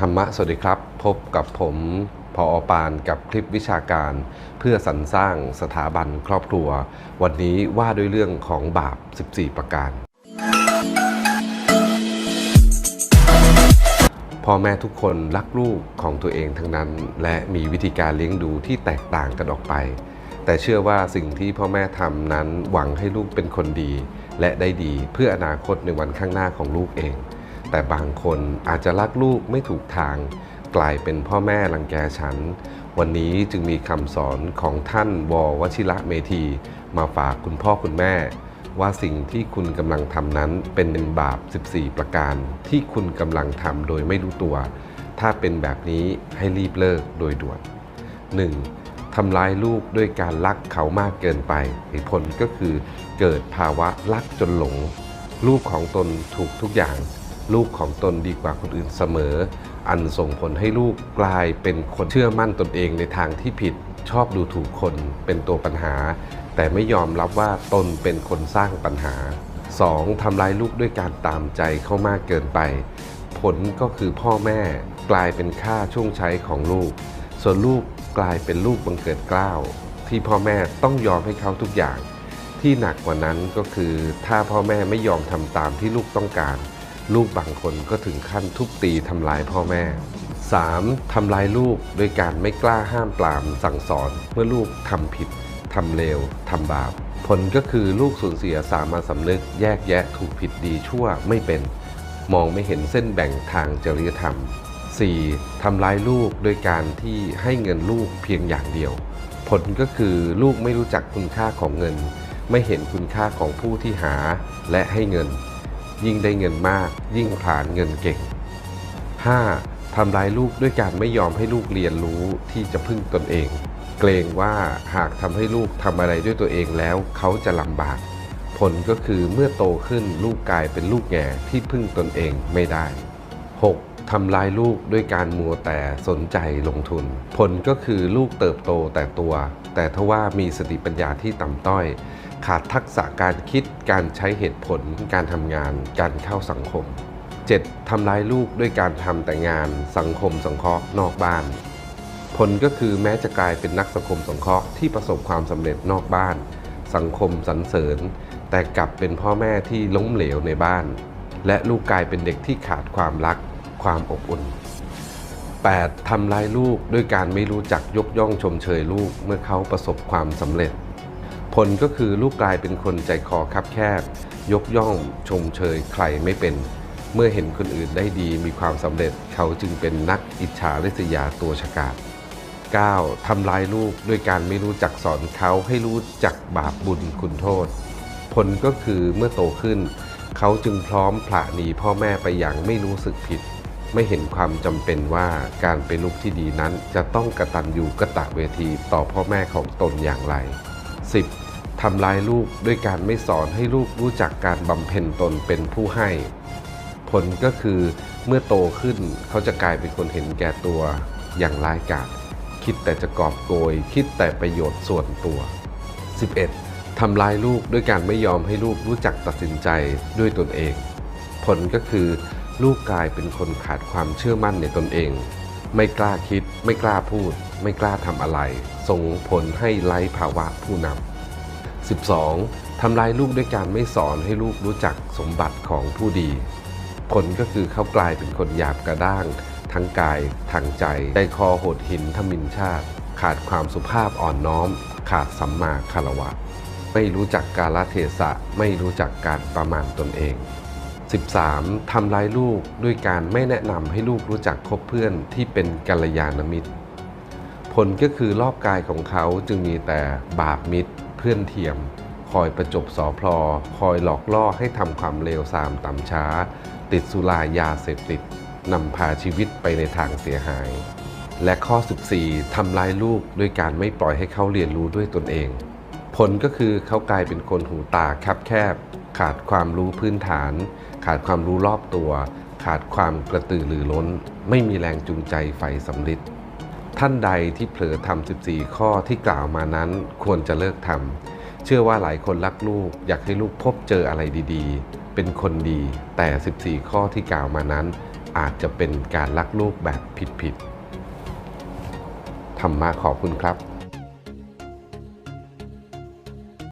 ธรรมะสวัสดีครับ พบกับผมพออปานกับคลิปวิชาการ เพื่อสรรสร้างสถาบันครอบครัว วันนี้ว่าด้วยเรื่องของบาป 14 ประการ พ่อแม่ทุกคนรักลูกของตัวเองทั้งนั้น และมีวิธีการเลี้ยงดูที่แตกต่างกันออกไป แต่เชื่อว่าสิ่งที่พ่อแม่ทำนั้นหวังให้ลูกเป็นคนดี และได้ดีเพื่ออนาคตในวันข้างหน้าของลูกเอง แต่บางคนอาจจะรักลูกไม่ถูกทาง กลายเป็นพ่อแม่รังแกฉัน วันนี้จึงมีคำสอนของท่านววชิระเมธี มาฝากคุณพ่อคุณแม่ ว่าสิ่งที่คุณกำลังทำนั้นเป็นหนึ่งบาป 14 ประการ ที่คุณกำลังทำโดยไม่รู้ตัว ถ้าเป็นแบบนี้ให้รีบเลิกโดยด่วน 1. ทำร้ายลูกด้วยการรักเขามากเกินไปเหตุผลก็คือเกิดภาวะรักจนหลง ลูกของตนถูกทุกอย่าง ลูกของตนดีกว่าคนอื่นเสมอ อันส่งผลให้ลูกกลายเป็นคนเชื่อมั่นตนเองในทางที่ผิด ชอบดูถูกคนเป็นตัวปัญหา แต่ไม่ยอมรับว่าตนเป็นคนสร้างปัญหา 2. ทำร้ายลูกด้วยการตามใจเขามากเกินไป ผลก็คือพ่อแม่กลายเป็นค่าช่วงใช้ของลูก ส่วนลูกกลายเป็นลูกบังเกิดกล้าว ที่พ่อแม่ต้องยอมให้เขาทุกอย่าง ที่หนักกว่านั้นก็คือ ถ้าพ่อแม่ไม่ยอมทำตามที่ลูกต้องการ ลูกบางคนก็ถึงขั้นทุบตีทำร้ายพ่อแม่ 3. ทำลายลูกโดยการไม่กล้าห้ามปรามสั่งสอน เมื่อลูกทำผิดทำเลวทำบาป ผลก็คือลูกสูญเสียสามัญสำนึกแยกแยะถูกผิดดีชั่วไม่เป็น มองไม่เห็นเส้นแบ่งทางจริยธรรม 4. ทำร้ายลูกโดยการที่ให้เงินลูกเพียงอย่างเดียว ผลก็คือลูกไม่รู้จักคุณค่าของเงิน ไม่เห็นคุณค่าของผู้ที่หาและให้เงิน ยิ่งได้เงินมาก ยิ่งผลานเงินเก่ง 5. ทำร้ายลูกด้วยการไม่ยอมให้ลูกเรียนรู้ที่จะพึ่งตนเอง เกรงว่าหากทำให้ลูกทำอะไรด้วยตัวเองแล้ว เขาจะลำบาก ผลก็คือเมื่อโตขึ้นลูกกลายเป็นลูกแง่ที่พึ่งตนเองไม่ได้ 6. ทำลายลูกด้วยการมัวแต่สนใจลงทุน ผลก็คือลูกเติบโตแต่ตัว แต่ทว่ามีสติปัญญาที่ต่ำต้อย ขาดทักษะการคิดการใช้เหตุผล การทำงาน การเข้าสังคม 7. ทำร้ายลูกด้วยการทำแต่งานสังคมสังเคราะห์นอกบ้าน ผลก็คือแม้จะกลายเป็นนักสังคมสงเคราะห์ที่ประสบความสำเร็จนอกบ้าน สังคมสรรเสริญ แต่กลับเป็นพ่อแม่ที่ล้มเหลวในบ้าน และลูกกลายเป็นเด็กที่ขาดความรัก ความอบอุ่น 8. ทำร้ายลูกด้วยการไม่รู้จักยกย่องชมเชยลูกเมื่อเขาประสบความสำเร็จ ผลก็คือลูกกลายเป็นคนใจคอคับแคบ ยกย่องชมเชยใครไม่เป็น เมื่อเห็นคนอื่นได้ดีมีความสำเร็จเขาจึงเป็นนักอิจฉาริษยาตัวฉกาจ 9. ทำร้ายลูกด้วยการไม่รู้จักสอนเขาให้รู้จักบาปบุญคุณโทษ ผลก็คือเมื่อโตขึ้น เขาจึงพร้อมผละหนีพ่อแม่ไปอย่างไม่รู้สึกผิด ไม่เห็นความจำเป็นว่าการเป็นลูกที่ดีนั้น จะต้องกระตันอยู่กระตะเวทีต่อพ่อแม่ของตนอย่างไร 10. ทำลายลูกด้วยการไม่สอนให้ลูกรู้จักการบำเพ็ญตนเป็นผู้ให้ ผลก็คือเมื่อโตขึ้นเขาจะกลายเป็นคนเห็นแก่ตัวอย่างร้ายกาจคิดแต่จะกอบโกย คิดแต่ประโยชน์ส่วนตัว 11. ทำลายลูกด้วยการไม่ยอมให้ลูกรู้จักตัดสินใจด้วยตนเอง ผลก็คือ ลูกกลายเป็นคนขาดความเชื่อมั่นในตนเอง ไม่กล้าคิด ไม่กล้าพูด ไม่กล้าทำอะไร ส่งผลให้ไร้ภาวะผู้นำ 12. ทำลายลูกด้วยการไม่สอนให้ลูกรู้จักสมบัติของผู้ดี ผลก็คือเขากลายเป็นคนหยาบกระด้าง ทั้งกายทางใจใจคอโหดหินทมินชาติ ขาดความสุภาพอ่อนน้อม ขาดสัมมาคารวะ ไม่รู้จักกาลเทศะ ไม่รู้จักการประมาณตนเอง 13. ทำลายลูกด้วยการไม่แนะนำให้ลูกรู้จักคบเพื่อนที่เป็นกัลยาณมิตร ผลก็คือรอบกายของเขาจึงมีแต่บาปมิตร เพื่อนเทียม คอยประจบสอพลอ คอยหลอกล่อให้ทำความเลวทรามต่ำช้า ติดสุรายาเสพติดนำพาชีวิตไปในทางเสียหาย และข้อ 14ทำร้ายลูกด้วยการไม่ปล่อยให้เขาเรียนรู้ด้วยตนเอง ผลก็คือเขากลายเป็นคนหูตาคับแคบ ขาดความรู้พื้นฐาน ขาดความรู้รอบตัว ขาดความกระตือรือร้น ไม่มีแรงจูงใจไฟสำลิดท่านใดที่เผลอทำ14 ข้อที่กล่าวมานั้นควรจะเลิกทำเชื่อว่าหลายคนรักลูก อยากให้ลูกพบเจออะไรดีๆ เป็นคนดี แต่ 14 ข้อที่กล่าวมานั้น อาจจะเป็นการรักลูกแบบผิดๆธรรมะขอบคุณครับ